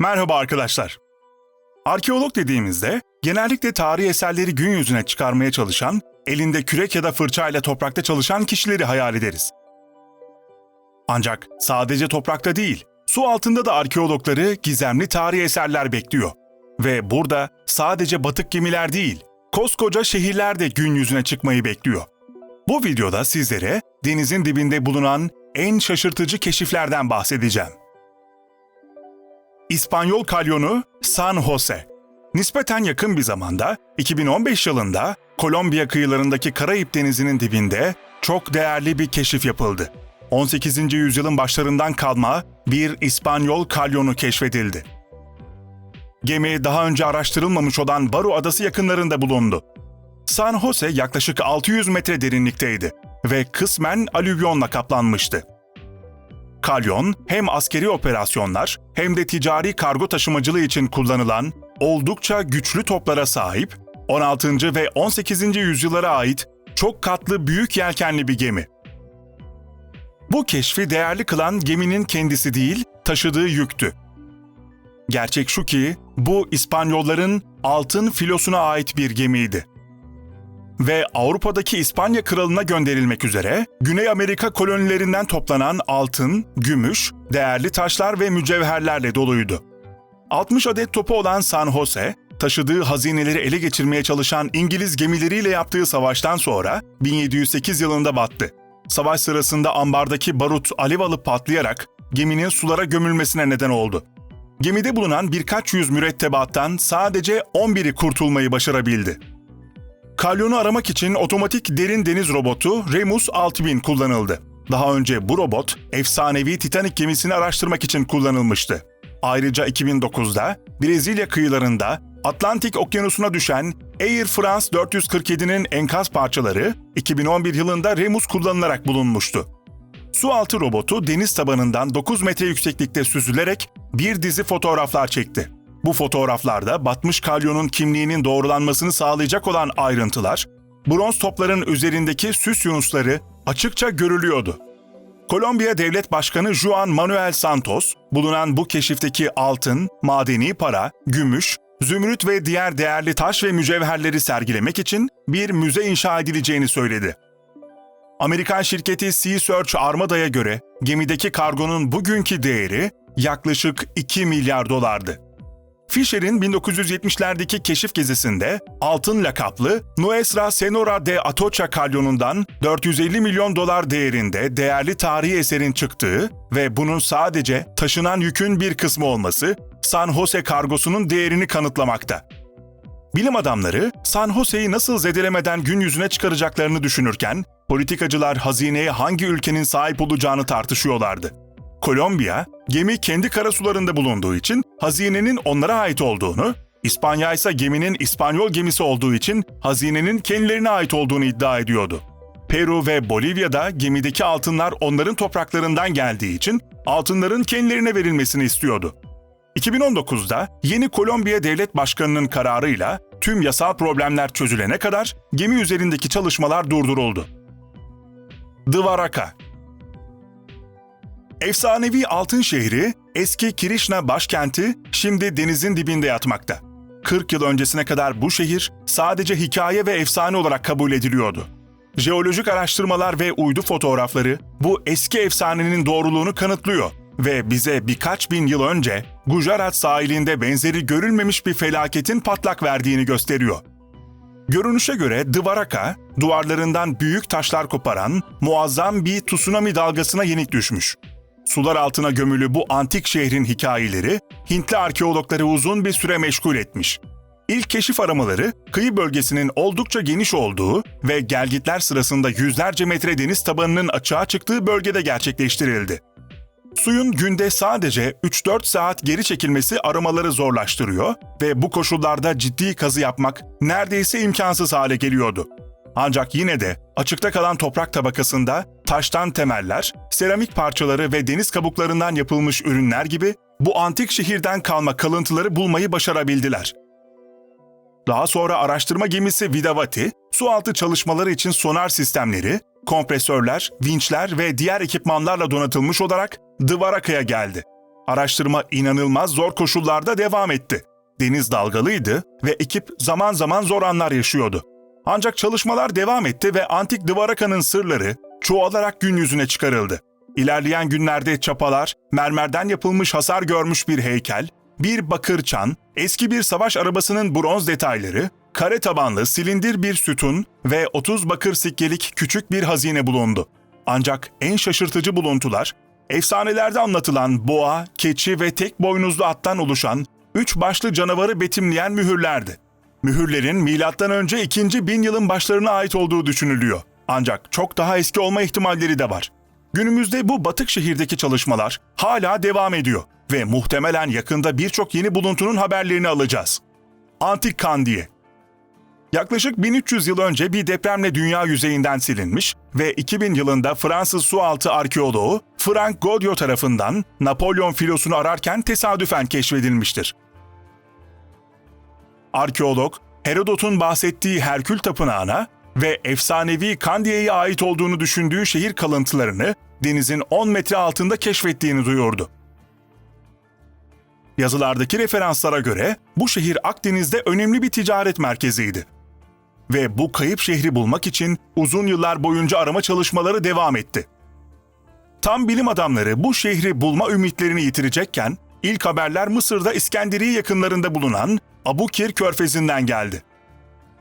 Merhaba arkadaşlar. Arkeolog dediğimizde genellikle tarihi eserleri gün yüzüne çıkarmaya çalışan, elinde kürek ya da fırçayla toprakta çalışan kişileri hayal ederiz. Ancak sadece toprakta değil, su altında da arkeologları gizemli tarihi eserler bekliyor. Ve burada sadece batık gemiler değil, koskoca şehirler de gün yüzüne çıkmayı bekliyor. Bu videoda sizlere denizin dibinde bulunan en şaşırtıcı keşiflerden bahsedeceğim. İspanyol kalyonu San Jose. Nispeten yakın bir zamanda 2015 yılında Kolombiya kıyılarındaki Karayip Denizi'nin dibinde çok değerli bir keşif yapıldı. 18. yüzyılın başlarından kalma bir İspanyol kalyonu keşfedildi. Gemi daha önce araştırılmamış olan Baru Adası yakınlarında bulundu. San Jose yaklaşık 600 metre derinlikteydi ve kısmen alüvyonla kaplanmıştı. Kalyon hem askeri operasyonlar hem de ticari kargo taşımacılığı için kullanılan oldukça güçlü toplara sahip 16. ve 18. yüzyıllara ait çok katlı büyük yelkenli bir gemi. Bu keşfi değerli kılan geminin kendisi değil, taşıdığı yüktü. Gerçek şu ki bu İspanyolların altın filosuna ait bir gemiydi ve Avrupa'daki İspanya kralına gönderilmek üzere Güney Amerika kolonilerinden toplanan altın, gümüş, değerli taşlar ve mücevherlerle doluydu. 60 adet topu olan San Jose, taşıdığı hazineleri ele geçirmeye çalışan İngiliz gemileriyle yaptığı savaştan sonra 1708 yılında battı. Savaş sırasında ambardaki barut alev alıp patlayarak geminin sulara gömülmesine neden oldu. Gemide bulunan birkaç yüz mürettebattan sadece 11'i kurtulmayı başarabildi. Kalyonu aramak için otomatik derin deniz robotu Remus 6000 kullanıldı. Daha önce bu robot efsanevi Titanic gemisini araştırmak için kullanılmıştı. Ayrıca 2009'da Brezilya kıyılarında Atlantik Okyanusu'na düşen Air France 447'nin enkaz parçaları 2011 yılında Remus kullanılarak bulunmuştu. Sualtı robotu deniz tabanından 9 metre yükseklikte süzülerek bir dizi fotoğraflar çekti. Bu fotoğraflarda batmış kalyonun kimliğinin doğrulanmasını sağlayacak olan ayrıntılar, bronz topların üzerindeki süs yunusları açıkça görülüyordu. Kolombiya Devlet Başkanı Juan Manuel Santos, bulunan bu keşifteki altın, madeni para, gümüş, zümrüt ve diğer değerli taş ve mücevherleri sergilemek için bir müze inşa edileceğini söyledi. Amerikan şirketi Sea Search Armada'ya göre gemideki kargonun bugünkü değeri yaklaşık 2 milyar dolardı. Fisher'in 1970'lerdeki keşif gezisinde altın lakaplı Nuestra Senora de Atocha kalyonundan 450 milyon dolar değerinde değerli tarihi eserin çıktığı ve bunun sadece taşınan yükün bir kısmı olması San Jose kargosunun değerini kanıtlamakta. Bilim adamları San Jose'yi nasıl zedelemeden gün yüzüne çıkaracaklarını düşünürken politikacılar hazineye hangi ülkenin sahip olacağını tartışıyorlardı. Kolombiya, gemi kendi karasularında bulunduğu için hazinenin onlara ait olduğunu, İspanya ise geminin İspanyol gemisi olduğu için hazinenin kendilerine ait olduğunu iddia ediyordu. Peru ve Bolivya'da gemideki altınlar onların topraklarından geldiği için altınların kendilerine verilmesini istiyordu. 2019'da yeni Kolombiya Devlet Başkanı'nın kararıyla tüm yasal problemler çözülene kadar gemi üzerindeki çalışmalar durduruldu. Dvaraka Efsanevi altın şehri, eski Kirişna başkenti şimdi denizin dibinde yatmakta. 40 yıl öncesine kadar bu şehir sadece hikaye ve efsane olarak kabul ediliyordu. Jeolojik araştırmalar ve uydu fotoğrafları bu eski efsanenin doğruluğunu kanıtlıyor ve bize birkaç bin yıl önce Gujarat sahilinde benzeri görülmemiş bir felaketin patlak verdiğini gösteriyor. Görünüşe göre Dvaraka, duvarlarından büyük taşlar koparan muazzam bir tsunami dalgasına yenik düşmüş. Sular altına gömülü bu antik şehrin hikayeleri Hintli arkeologları uzun bir süre meşgul etmiş. İlk keşif aramaları kıyı bölgesinin oldukça geniş olduğu ve gelgitler sırasında yüzlerce metre deniz tabanının açığa çıktığı bölgede gerçekleştirildi. Suyun günde sadece 3-4 saat geri çekilmesi aramaları zorlaştırıyor ve bu koşullarda ciddi kazı yapmak neredeyse imkansız hale geliyordu. Ancak yine de açıkta kalan toprak tabakasında taştan temeller, seramik parçaları ve deniz kabuklarından yapılmış ürünler gibi bu antik şehirden kalma kalıntıları bulmayı başarabildiler. Daha sonra araştırma gemisi Vidavati, sualtı çalışmaları için sonar sistemleri, kompresörler, vinçler ve diğer ekipmanlarla donatılmış olarak Dvaraka'ya geldi. Araştırma inanılmaz zor koşullarda devam etti. Deniz dalgalıydı ve ekip zaman zaman zor anlar yaşıyordu. Ancak çalışmalar devam etti ve antik Dvaraka'nın sırları çoğalarak gün yüzüne çıkarıldı. İlerleyen günlerde çapalar, mermerden yapılmış hasar görmüş bir heykel, bir bakır çan, eski bir savaş arabasının bronz detayları, kare tabanlı silindir bir sütun ve 30 bakır sikkelik küçük bir hazine bulundu. Ancak en şaşırtıcı buluntular, efsanelerde anlatılan boğa, keçi ve tek boynuzlu attan oluşan üç başlı canavarı betimleyen mühürlerdi. Mühürlerin önce 2. bin yılın başlarına ait olduğu düşünülüyor. Ancak çok daha eski olma ihtimalleri de var. Günümüzde bu batık şehirdeki çalışmalar hala devam ediyor ve muhtemelen yakında birçok yeni buluntunun haberlerini alacağız. Antik Kandiye Yaklaşık 1300 yıl önce bir depremle dünya yüzeyinden silinmiş ve 2000 yılında Fransız sualtı arkeoloğu Frank Godiot tarafından Napolyon filosunu ararken tesadüfen keşfedilmiştir. Arkeolog, Herodot'un bahsettiği Herkül Tapınağı'na ve efsanevi Kandiye'ye ait olduğunu düşündüğü şehir kalıntılarını denizin 10 metre altında keşfettiğini duyurdu. Yazılardaki referanslara göre bu şehir Akdeniz'de önemli bir ticaret merkeziydi. Ve bu kayıp şehri bulmak için uzun yıllar boyunca arama çalışmaları devam etti. Tam bilim adamları bu şehri bulma ümitlerini yitirecekken ilk haberler Mısır'da İskenderiye yakınlarında bulunan Abukir Körfezi'nden geldi.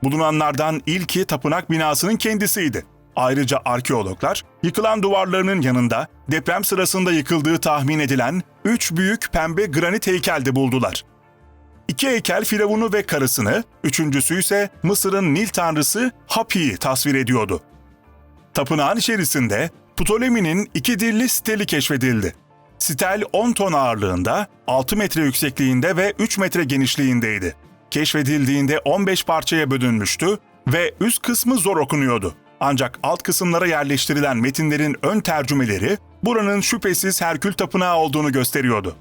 Bulunanlardan ilki tapınak binasının kendisiydi. Ayrıca arkeologlar yıkılan duvarlarının yanında deprem sırasında yıkıldığı tahmin edilen üç büyük pembe granit heykel de buldular. İki heykel Firavun'u ve karısını, üçüncüsü ise Mısır'ın Nil tanrısı Hapi'yi tasvir ediyordu. Tapınağın içerisinde Ptolemi'nin iki dilli steli keşfedildi. Stel 10 ton ağırlığında, 6 metre yüksekliğinde ve 3 metre genişliğindeydi. Keşfedildiğinde 15 parçaya bölünmüştü ve üst kısmı zor okunuyordu. Ancak alt kısımlara yerleştirilen metinlerin ön tercümeleri buranın şüphesiz Herkül Tapınağı olduğunu gösteriyordu.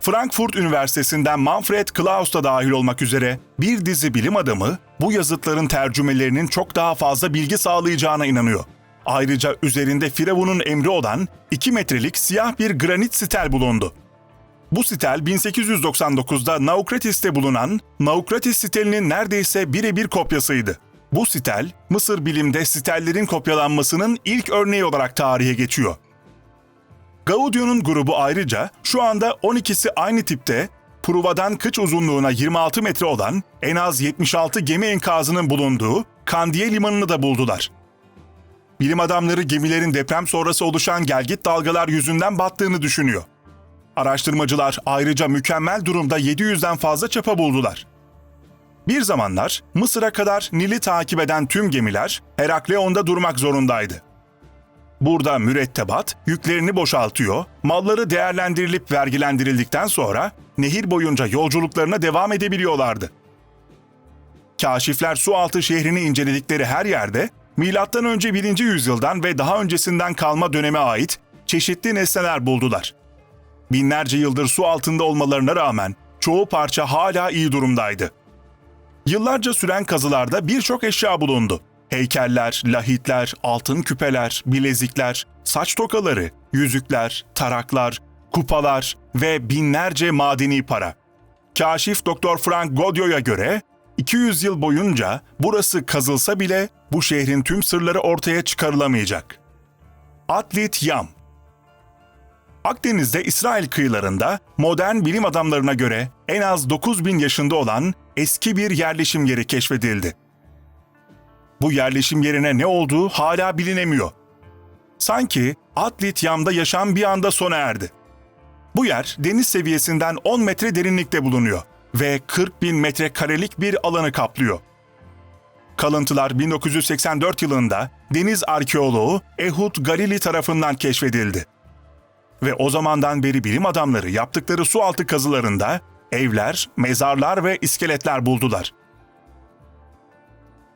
Frankfurt Üniversitesi'nden Manfred Klaus da dahil olmak üzere bir dizi bilim adamı bu yazıtların tercümelerinin çok daha fazla bilgi sağlayacağına inanıyor. Ayrıca üzerinde Firavun'un emri olan 2 metrelik siyah bir granit stel bulundu. Bu stel 1899'da Naukratis'te bulunan Naukratis stelinin neredeyse birebir kopyasıydı. Bu stel, Mısır bilimde stellerin kopyalanmasının ilk örneği olarak tarihe geçiyor. Gaudio'nun grubu ayrıca şu anda 12'si aynı tipte Pruva'dan kıç uzunluğuna 26 metre olan en az 76 gemi enkazının bulunduğu Kandiye limanını da buldular. Bilim adamları gemilerin deprem sonrası oluşan gelgit dalgalar yüzünden battığını düşünüyor. Araştırmacılar ayrıca mükemmel durumda 700'den fazla çapa buldular. Bir zamanlar Mısır'a kadar Nil'i takip eden tüm gemiler Herakleon'da durmak zorundaydı. Burada mürettebat yüklerini boşaltıyor, malları değerlendirilip vergilendirildikten sonra nehir boyunca yolculuklarına devam edebiliyorlardı. Kaşifler sualtı şehrini inceledikleri her yerde önce 1. yüzyıldan ve daha öncesinden kalma döneme ait çeşitli nesneler buldular. Binlerce yıldır su altında olmalarına rağmen çoğu parça hala iyi durumdaydı. Yıllarca süren kazılarda birçok eşya bulundu. Heykeller, lahitler, altın küpeler, bilezikler, saç tokaları, yüzükler, taraklar, kupalar ve binlerce madeni para. Kaşif Doktor Frank Godio'ya göre 200 yıl boyunca burası kazılsa bile bu şehrin tüm sırları ortaya çıkarılamayacak. Atlit Yam Akdeniz'de İsrail kıyılarında modern bilim adamlarına göre en az 9000 yaşında olan eski bir yerleşim yeri keşfedildi. Bu yerleşim yerine ne olduğu hala bilinemiyor. Sanki Atlit Yam'da yaşam bir anda sona erdi. Bu yer deniz seviyesinden 10 metre derinlikte bulunuyor ve 40 bin metrekarelik bir alanı kaplıyor. Kalıntılar 1984 yılında deniz arkeoloğu Ehud Galili tarafından keşfedildi. Ve o zamandan beri bilim adamları yaptıkları sualtı kazılarında evler, mezarlar ve iskeletler buldular.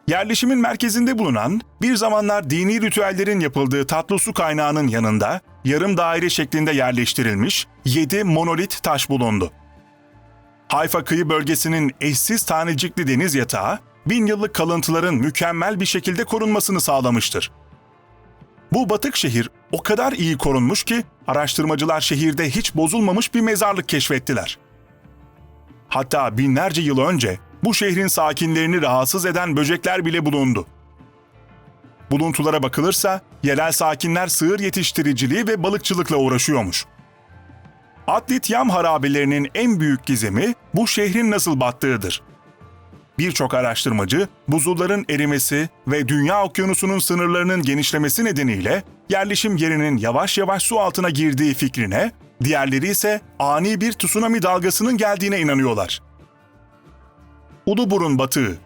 Yerleşimin merkezinde bulunan, bir zamanlar dini ritüellerin yapıldığı tatlı su kaynağının yanında yarım daire şeklinde yerleştirilmiş 7 monolit taş bulundu. Hayfa kıyı bölgesinin eşsiz tanecikli deniz yatağı, bin yıllık kalıntıların mükemmel bir şekilde korunmasını sağlamıştır. Bu batık şehir o kadar iyi korunmuş ki araştırmacılar şehirde hiç bozulmamış bir mezarlık keşfettiler. Hatta binlerce yıl önce bu şehrin sakinlerini rahatsız eden böcekler bile bulundu. Buluntulara bakılırsa yerel sakinler sığır yetiştiriciliği ve balıkçılıkla uğraşıyormuş. Atlit Yam harabelerinin en büyük gizemi bu şehrin nasıl battığıdır. Birçok araştırmacı buzulların erimesi ve dünya okyanusunun sınırlarının genişlemesi nedeniyle yerleşim yerinin yavaş yavaş su altına girdiği fikrine, diğerleri ise ani bir tsunami dalgasının geldiğine inanıyorlar. Uluburun batığı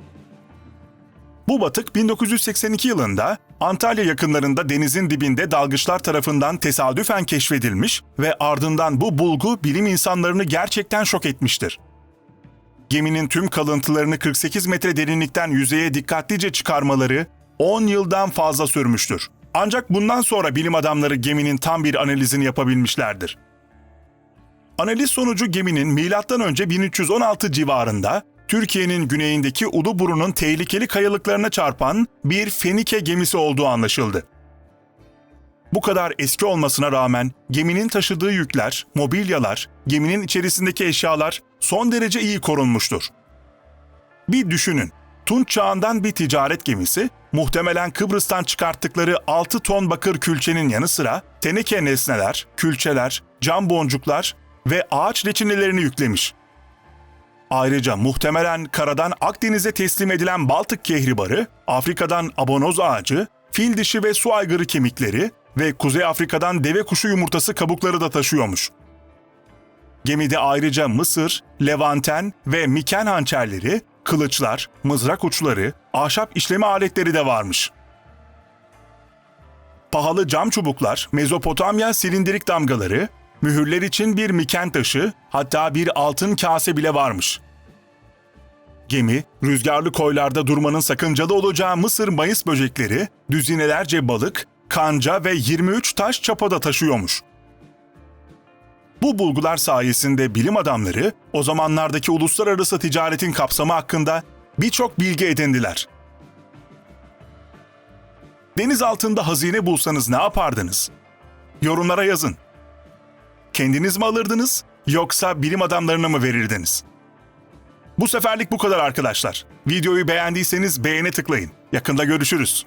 Bu batık 1982 yılında Antalya yakınlarında denizin dibinde dalgıçlar tarafından tesadüfen keşfedilmiş ve ardından bu bulgu bilim insanlarını gerçekten şok etmiştir geminin tüm kalıntılarını 48 metre derinlikten yüzeye dikkatlice çıkarmaları 10 yıldan fazla sürmüştür. Ancak bundan sonra bilim adamları geminin tam bir analizini yapabilmişlerdir. Analiz sonucu geminin M.Ö. 1316 civarında Türkiye'nin güneyindeki Uluburun'un tehlikeli kayalıklarına çarpan bir Fenike gemisi olduğu anlaşıldı. Bu kadar eski olmasına rağmen geminin taşıdığı yükler, mobilyalar, geminin içerisindeki eşyalar son derece iyi korunmuştur. Bir düşünün, Tunç çağından bir ticaret gemisi, muhtemelen Kıbrıs'tan çıkarttıkları 6 ton bakır külçenin yanı sıra teneke nesneler, külçeler, cam boncuklar ve ağaç reçinelerini yüklemiş. Ayrıca muhtemelen karadan Akdeniz'e teslim edilen Baltık kehribarı, Afrika'dan abonoz ağacı, fil dişi ve su aygırı kemikleri ve Kuzey Afrika'dan deve kuşu yumurtası kabukları da taşıyormuş. Gemide ayrıca mısır, levanten ve miken hançerleri, kılıçlar, mızrak uçları, ahşap işleme aletleri de varmış. Pahalı cam çubuklar, Mezopotamya silindirik damgaları, mühürler için bir miken taşı, hatta bir altın kase bile varmış. Gemi, rüzgarlı koylarda durmanın sakıncalı olacağı mısır mayıs böcekleri, düzinelerce balık, kanca ve 23 taş çapada taşıyormuş. Bu bulgular sayesinde bilim adamları o zamanlardaki uluslararası ticaretin kapsamı hakkında birçok bilgi edindiler. Deniz altında hazine bulsanız ne yapardınız? Yorumlara yazın. Kendiniz mi alırdınız yoksa bilim adamlarına mı verirdiniz? Bu seferlik bu kadar arkadaşlar. Videoyu beğendiyseniz beğene tıklayın. Yakında görüşürüz.